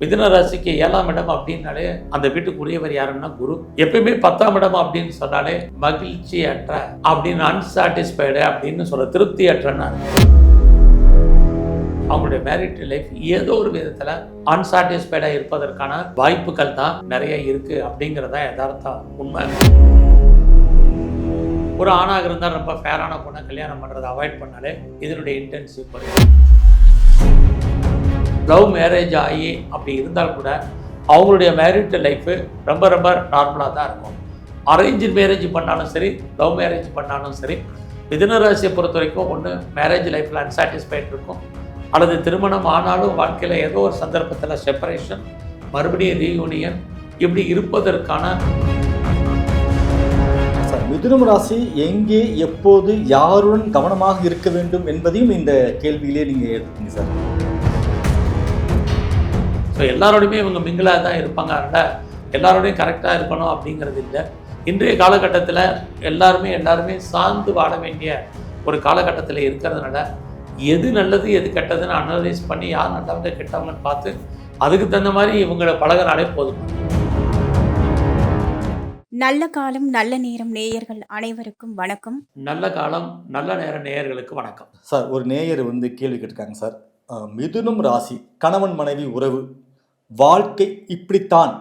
மிதுன ராசிக்கு ஏழாம் இடம் அப்படின்னாலே அந்த வீட்டுக்குரியவர் யாருன்னா குரு. எப்பயுமே பத்தாம் இடம் அப்படின்னு சொன்னாலே மகிழ்ச்சி அற்ற அப்படின்னு அன்சாட்டிஸ்ஃபைடு அப்படின்னு சொல்ற திருப்தி அற்றன்னா அவங்களுடைய மேரிட் லைஃப் ஏதோ ஒரு விதத்தில் அன்சாட்டிஸ்ஃபைடாக இருப்பதற்கான வாய்ப்புகள் தான் நிறைய இருக்கு அப்படிங்கிறதா யதார்த்தம் உண்மை. ஒரு ஆணாக இருந்தால் ரொம்ப ஃபேரான பொண்ணை கல்யாணம் பண்ணுறதை அவாய்ட் பண்ணாலே இதனுடைய இன்டென்சிவ் குறையும். லவ் மேரேஜ் ஆகி அப்படி இருந்தால் கூட அவங்களுடைய மேரிட் லைஃபு ரொம்ப ரொம்ப நார்மலாக தான் இருக்கும். அரேஞ்ச் மேரேஜ் பண்ணாலும் சரி லவ் மேரேஜ் பண்ணாலும் சரி மிதுன ராசியை பொறுத்த வரைக்கும் ஒன்று மேரேஜ் லைஃப்பில் அன்சாட்டிஸ்ஃபைட் இருக்கும். அல்லது திருமணம் ஆனாலும் வாழ்க்கையில் ஏதோ ஒரு சந்தர்ப்பத்தில் செப்பரேஷன் மறுபடியும் ரீயூனியன் இப்படி இருப்பதற்கான சார் மிதுனம் ராசி எங்கே எப்போது யாருடன் கவனமாக இருக்க வேண்டும் என்பதையும் இந்த கேள்வியிலே நீங்கள் எடுத்துக்கீங்க சார். ஸோ எல்லாரோடையுமே இவங்க மிங்கிளாக தான் இருப்பாங்க. அதனால் எல்லாரோடையும் கரெக்டாக இருக்கணும் அப்படிங்கிறது இல்லை. இன்றைய காலகட்டத்தில் எல்லாருமே எல்லாருமே சார்ந்து வாழ வேண்டிய ஒரு காலகட்டத்தில் இருக்கிறதுனால எது நல்லது எது கெட்டதுன்னு அனலைஸ் பண்ணி யார் நல்லவங்க கெட்டவங்கன்னு பார்த்து அதுக்கு தகுந்த மாதிரி இவங்களை பழகினாலே போதும். நல்ல காலம் நல்ல நேரம் நேயர்கள் அனைவருக்கும் வணக்கம். நல்ல காலம் நல்ல நேர நேயர்களுக்கு வணக்கம். சார் ஒரு நேயர் வந்து கேள்வி கேட்டிருக்காங்க சார். மிதுனம் ராசி கணவன் மனைவி உறவு வாழ்க்கை இப்படித்தான்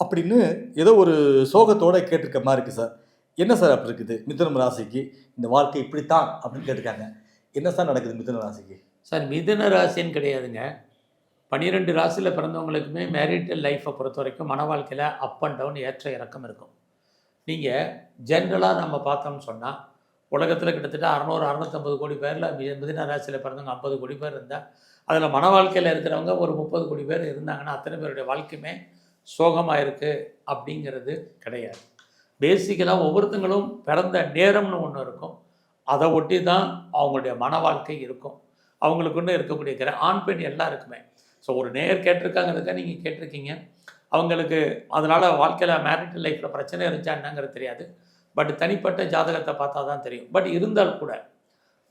அப்படின்னு ஏதோ ஒரு சோகத்தோடு கேட்டிருக்க மாதிரி இருக்குது சார். என்ன சார் அப்படி இருக்குது? மிதுனம் ராசிக்கு இந்த வாழ்க்கை இப்படித்தான் அப்படின்னு கேட்டிருக்காங்க. என்ன சார் நடக்குது மிதுன ராசிக்கு? சார் மிதுன ராசின்னு கிடையாதுங்க. பன்னிரெண்டு ராசியில் பிறந்தவங்களுக்குமே மேரிட்டல் லைஃப்பை பொறுத்த வரைக்கும் மன வாழ்க்கையில் அப் அண்ட் டவுன் ஏற்ற இறக்கம் இருக்கும். நீங்கள் ஜென்ரலாக நம்ம பார்த்தோம்னு சொன்னால் உலகத்தில் கிட்டத்தட்ட அறநூறு அறநூற்றம்பது கோடி பேரில் மிதுன ராசியில் பிறந்தவங்க ஐம்பது கோடி பேர் இருந்தால் அதில் மன வாழ்க்கையில் இருக்கிறவங்க ஒரு முப்பது கோடி பேர் இருந்தாங்கன்னா அத்தனை பேருடைய வாழ்க்கையுமே சோகமாக இருக்குது அப்படிங்கிறது கிடையாது. பேசிக்கலாக ஒவ்வொருத்தங்களும் பிறந்த நேரம்னு ஒன்று இருக்கும். அதை ஒட்டி தான் அவங்களுடைய மன வாழ்க்கை இருக்கும். அவங்களுக்குன்னு இருக்கக்கூடிய கிர ஆண் பெண் எல்லாருக்குமே. ஸோ ஒரு நேர் கேட்டிருக்காங்கிறதுக்காக நீங்கள் கேட்டிருக்கீங்க. அவங்களுக்கு அதனால் வாழ்க்கையில் மேரிட்டல் லைஃப்பில் பிரச்சனை இருந்துச்சா என்னங்கிறது தெரியாது. பட் தனிப்பட்ட ஜாதகத்தை பார்த்தா தான் தெரியும். பட் இருந்தால் கூட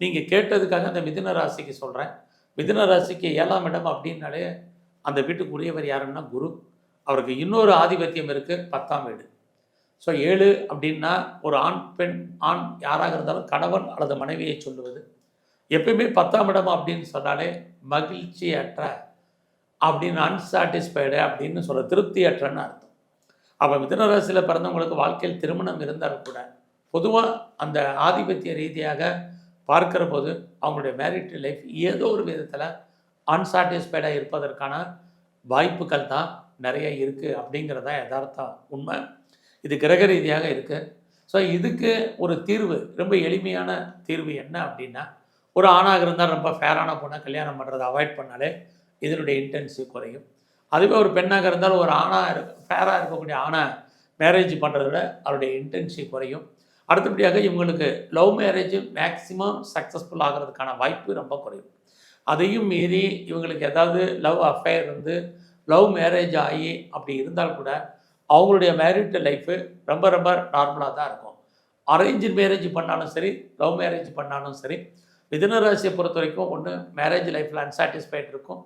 நீங்கள் கேட்டதுக்காக அந்த மிதுன ராசிக்கு சொல்கிறேன் மிதுன ராசிக்கு ஏழாம் இடம் அப்படின்னாலே அந்த வீட்டுக்குரியவர் யாருன்னா குரு. அவருக்கு இன்னொரு ஆதிபத்தியம் இருக்குது பத்தாம் வீடு. ஸோ ஏழு அப்படின்னா ஒரு ஆண் பெண் ஆண் யாராக இருந்தாலும் கணவன் அல்லது மனைவியை சொல்லுவது. எப்பயுமே பத்தாம் இடம் அப்படின்னு சொன்னாலே மகிழ்ச்சி அற்ற அப்படின்னு அன்சாட்டிஸ்ஃபைடு அப்படின்னு சொல்ல திருப்தி அற்றன்னு அர்த்தம். அப்போ மிதனராசியில் பிறந்தவங்களுக்கு வாழ்க்கையில் திருமணம் இருந்தாலும் கூட பொதுவாக அந்த ஆதிபத்திய ரீதியாக பார்க்கிற போது அவங்களுடைய மேரிட் லைஃப் ஏதோ ஒரு விதத்தில் அன்சாட்டிஸ்ஃபைடாக இருப்பதற்கான வாய்ப்புகள் தான் நிறைய இருக்குது அப்படிங்கிறதா யதார்த்தம் உண்மை. இது கிரக ரீதியாக இருக்குது ஸோ இதுக்கு ஒரு தீர்வு ரொம்ப எளிமையான தீர்வு என்ன அப்படின்னா ஒரு ஆணாக இருந்தால் ரொம்ப ஃபேரான பொண்ணை கல்யாணம் பண்ணுறதை அவாய்ட் பண்ணாலே இதனுடைய இன்டென்சிவ் குறையும். அதுவே ஒரு பெண்ணாக இருந்தாலும் ஒரு ஆணாக இருக்க ஃபேராக இருக்கக்கூடிய ஆணை மேரேஜ் பண்ணுறத விட அவருடைய இன்டென்சிவ் குறையும். அடுத்தபடியாக இவங்களுக்கு லவ் மேரேஜ் மேக்ஸிமம் சக்ஸஸ்ஃபுல் ஆகிறதுக்கான வாய்ப்பு ரொம்ப குறையும் அதையும் மீறி இவங்களுக்கு ஏதாவது லவ் அஃபேர் இருந்து லவ் மேரேஜ் ஆகி அப்படி இருந்தால் கூட அவங்களுடைய மேரிட் லைஃபு ரொம்ப ரொம்ப நார்மலாக தான் இருக்கும். அரேஞ்ச் மேரேஜ் பண்ணாலும் சரி லவ் மேரேஜ் பண்ணாலும் சரி மிதுன ராசியை பொறுத்த வரைக்கும் ஒன்று மேரேஜ் லைஃப்பில் அன்சாட்டிஸ்ஃபைட் இருக்கும்.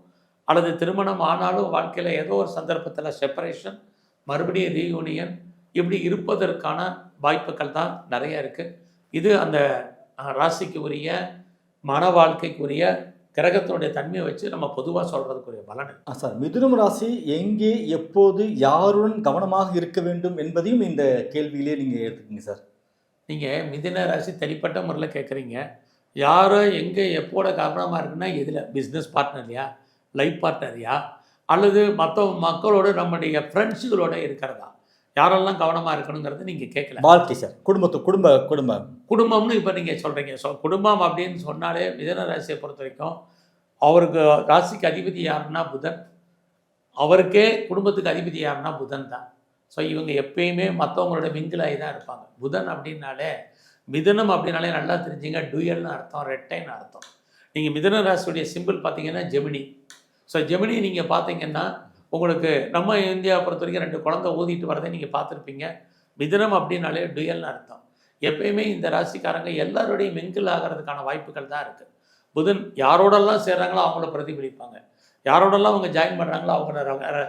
அல்லது திருமணம் ஆனாலும் வாழ்க்கையில் ஏதோ ஒரு சந்தர்ப்பத்தில் செப்பரேஷன் மறுபடியும் ரீயூனியன் இப்படி இருப்பதற்கான வாய்ப்புகள் தான் நிறைய இருக்குது இது அந்த ராசிக்கு உரிய மன வாழ்க்கைக்கு உரிய கிரகத்தினுடைய தன்மையை வச்சு நம்ம பொதுவாக சொல்கிறதுக்குரிய பலன் சார். மிதுனம் ராசி எங்கே எப்போது யாருடன் கவனமாக இருக்க வேண்டும் என்பதையும் இந்த கேள்வியிலே நீங்கள் எடுத்துக்கீங்க சார். நீங்கள் மிதுன ராசி தனிப்பட்ட முறையில் கேட்குறீங்க யாரோ எங்கே எப்போட கவனமாக இருக்குன்னா எதில் பிஸ்னஸ் பார்ட்னர்லையா லைஃப் பார்ட்னர்யா அல்லது மற்ற மக்களோட நம்முடைய ஃப்ரெண்ட்ஸுகளோட இருக்கிறதா? யாரெல்லாம் கவனமாக இருக்கணுங்கிறது நீங்கள் கேட்கல வாழ்க்கை சார். குடும்பத்து குடும்ப குடும்பம் குடும்பம்னு இப்போ நீங்கள் சொல்கிறீங்க ஸோ குடும்பம் அப்படின்னு சொன்னாலே மிதன ராசியை பொறுத்த வரைக்கும் அவருக்கு ராசிக்கு அதிபதி யாருன்னா புதன். அவருக்கே குடும்பத்துக்கு அதிபதி யாருன்னா புதன் தான். ஸோ இவங்க எப்பயுமே மற்றவங்களோட மிங்கிலாகி தான் இருப்பாங்க. புதன் அப்படின்னாலே மிதுனம் அப்படின்னாலே நல்லா தெரிஞ்சுங்க. டூயல்னு அர்த்தம் ரெட்டைன்னு அர்த்தம். நீங்கள் மிதுன ராசியுடைய சிம்பிள் பார்த்தீங்கன்னா ஜெமினி. ஸோ ஜெமினி நீங்கள் பார்த்தீங்கன்னா உங்களுக்கு நம்ம இந்தியாவை பொறுத்த வரைக்கும் ரெண்டு குழந்தை ஊதிட்டு வரதை நீங்கள் பார்த்துருப்பீங்க. மிதினம் அப்படின்னாலே டுயல்னு அர்த்தம். எப்பயுமே இந்த ராசிக்காரங்க எல்லாரோடையும் மிங்கிள் ஆகிறதுக்கான வாய்ப்புகள் தான் இருக்குது புதன் யாரோடெல்லாம் சேர்றாங்களோ அவங்கள பிரதிபலிப்பாங்க. யாரோடெல்லாம் அவங்க ஜாயின் பண்ணுறாங்களோ அவங்கள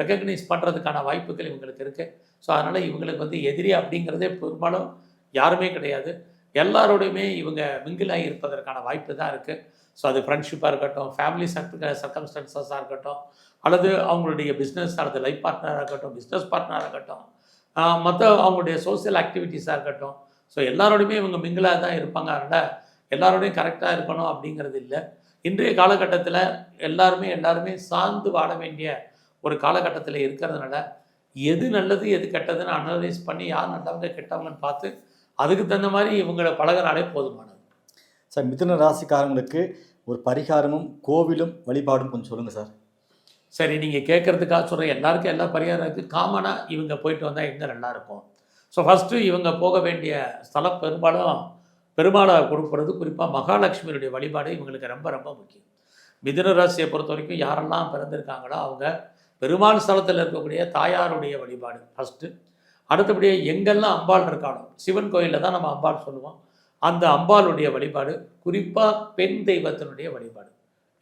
ரெக்கக்னைஸ் பண்ணுறதுக்கான வாய்ப்புகள் இவங்களுக்கு இருக்குது ஸோ அதனால் இவங்களுக்கு வந்து எதிரி அப்படிங்கிறதே பெரும்பாலும் யாருமே கிடையாது. எல்லாரோடையுமே இவங்க மிங்கிள் ஆகி இருப்பதற்கான வாய்ப்பு தான் இருக்குது ஸோ அது ஃப்ரெண்ட்ஷிப்பாக இருக்கட்டும் ஃபேமிலி சர்க்கம்ஸ்டன்சஸாக இருக்கட்டும் அல்லது அவங்களுடைய பிஸ்னஸ் அல்லது லைஃப் பார்ட்னராக இருக்கட்டும் பிஸ்னஸ் பார்ட்னராக இருக்கட்டும் மற்ற அவங்களுடைய சோசியல் ஆக்டிவிட்டீஸாக இருக்கட்டும். ஸோ எல்லாரோடையுமே இவங்க மிங்கிளாக தான் இருப்பாங்க. அதனால் எல்லாரோடையும் கரெக்டாக இருக்கணும் அப்படிங்கிறது இல்லை. இன்றைய காலகட்டத்தில் எல்லாருமே எல்லாருமே சார்ந்து வாழ வேண்டிய ஒரு காலகட்டத்தில் இருக்கிறதுனால எது நல்லது எது கெட்டதுன்னு அனலைஸ் பண்ணி யார் நல்லவங்க கெட்டவங்கன்னு பார்த்து அதுக்கு தகுந்த மாதிரி இவங்களை பழகினாலே போதுமானது. சார் மிதுன ராசிக்காரங்களுக்கு ஒரு பரிகாரமும் கோவிலும் வழிபாடும் கொஞ்சம் சொல்லுங்கள் சார். சரி நீங்கள் கேட்குறதுக்காக சொல்கிறேன் எல்லாருக்கும் எல்லா பரிகாரம் இருக்குது காமனாக இவங்க போயிட்டு வந்தால் எங்கே நல்லாயிருக்கும் ஸோ ஃபஸ்ட்டு இவங்க போக வேண்டிய ஸ்தலம் பெரும்பாலும் பெருமாளை கொடுக்கறது குறிப்பாக மகாலட்சுமியுடைய வழிபாடு இவங்களுக்கு ரொம்ப ரொம்ப முக்கியம். மிதுன ராசியை பொறுத்த வரைக்கும் யாரெல்லாம் பிறந்திருக்காங்களோ அவங்க பெருமாள் ஸ்தலத்தில் இருக்கக்கூடிய தாயாருடைய வழிபாடு ஃபஸ்ட்டு அடுத்தபடியே எங்கெல்லாம் அம்பாள் இருக்காளோ சிவன் கோயிலில் தான் நம்ம அம்பாள் சொல்லுவோம். அந்த அம்பாளுடைய வழிபாடு குறிப்பாக பெண் தெய்வத்தினுடைய வழிபாடு.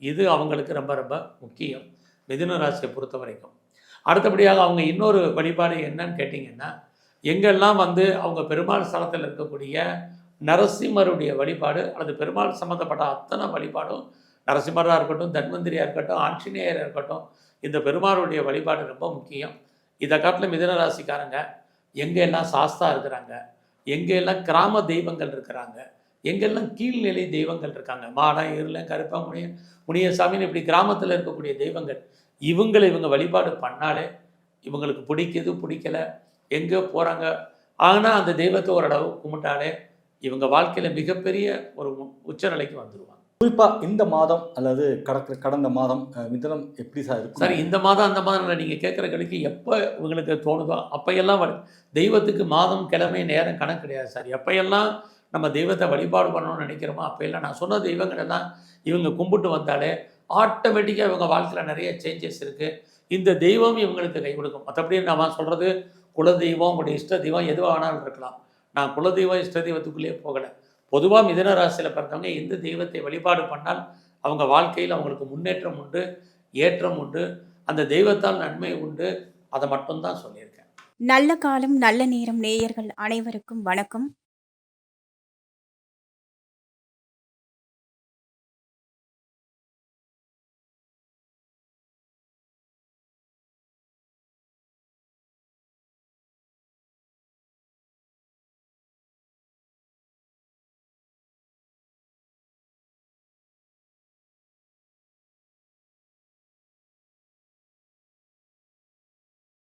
இது அவங்களுக்கு ரொம்ப ரொம்ப முக்கியம். மிதுன ராசியை பொறுத்த வரைக்கும் அடுத்தபடியாக அவங்க இன்னொரு வழிபாடு என்னன்னு கேட்டிங்கன்னா எங்கெல்லாம் வந்து அவங்க பெருமாள் ஸ்தலத்தில் இருக்கக்கூடிய நரசிம்மருடைய வழிபாடு அல்லது பெருமாள் சம்மந்தப்பட்ட அத்தனை வழிபாடும் நரசிம்மராக இருக்கட்டும் தன்வந்திரியாக இருக்கட்டும் ஆஞ்சநேயராக இருக்கட்டும் இந்த பெருமாளுடைய வழிபாடு ரொம்ப முக்கியம். இதை காட்டில் மிதுன ராசிக்காரங்க எங்கெல்லாம் சாஸ்தா இருக்கிறாங்க எங்கெல்லாம் கிராம தெய்வங்கள் இருக்கிறாங்க எங்கெல்லாம் கீழ்நிலை தெய்வங்கள் இருக்காங்க மாடம் இருளன் கருப்பா முனிய முனியசாமின்னு இப்படி கிராமத்தில் இருக்கக்கூடிய தெய்வங்கள் இவங்களை இவங்க வழிபாடு பண்ணாலே இவங்களுக்கு பிடிக்குது பிடிக்கல எங்கே போகிறாங்க ஆனால் அந்த தெய்வத்தை ஓரளவு கும்பிட்டாலே இவங்க வாழ்க்கையில் மிகப்பெரிய ஒரு உச்சநிலைக்கு வந்துடுவாங்க குறிப்பாக இந்த மாதம் அல்லது கடக்க கடந்த மாதம் அஹ், எப்படி சார் இருக்கும்? சரி இந்த மாதம் அந்த மாதம் நீங்கள் கேட்குற கணக்கு எப்போ இவங்களுக்கு தோணுதோ அப்பையெல்லாம் தெய்வத்துக்கு மாதம் கிழமை நேரம் கணக்கு கிடையாது சார். எப்பையெல்லாம் நம்ம தெய்வத்தை வழிபாடு பண்ணணும்னு நினைக்கிறோமோ அப்பையெல்லாம் நான் சொன்ன தெய்வங்கள் எல்லாம் இவங்க கும்பிட்டு வந்தாலே ஆட்டோமேட்டிக்காக இவங்க வாழ்க்கையில் நிறைய சேஞ்சஸ் இருக்குது இந்த தெய்வம் இவங்களுக்கு கை கொடுக்கும். மற்றபடி நம்ம சொல்கிறது குலதெய்வம் உங்களுடைய இஷ்ட தெய்வம் எதுவாக வேணாலும் இருக்கலாம். நான் குலதெய்வம் இஷ்ட தெய்வத்துக்குள்ளேயே போகலை. பொதுவாக மிதன ராசியில் பிறந்தவங்க எந்த தெய்வத்தை வழிபாடு பண்ணால் அவங்க வாழ்க்கையில் அவங்களுக்கு முன்னேற்றம் உண்டு ஏற்றம் உண்டு அந்த தெய்வத்தால் நன்மை உண்டு அதை மட்டும்தான் சொல்லியிருக்கேன். நல்ல காலம் நல்ல நேரம் நேயர்கள் அனைவருக்கும் வணக்கம்.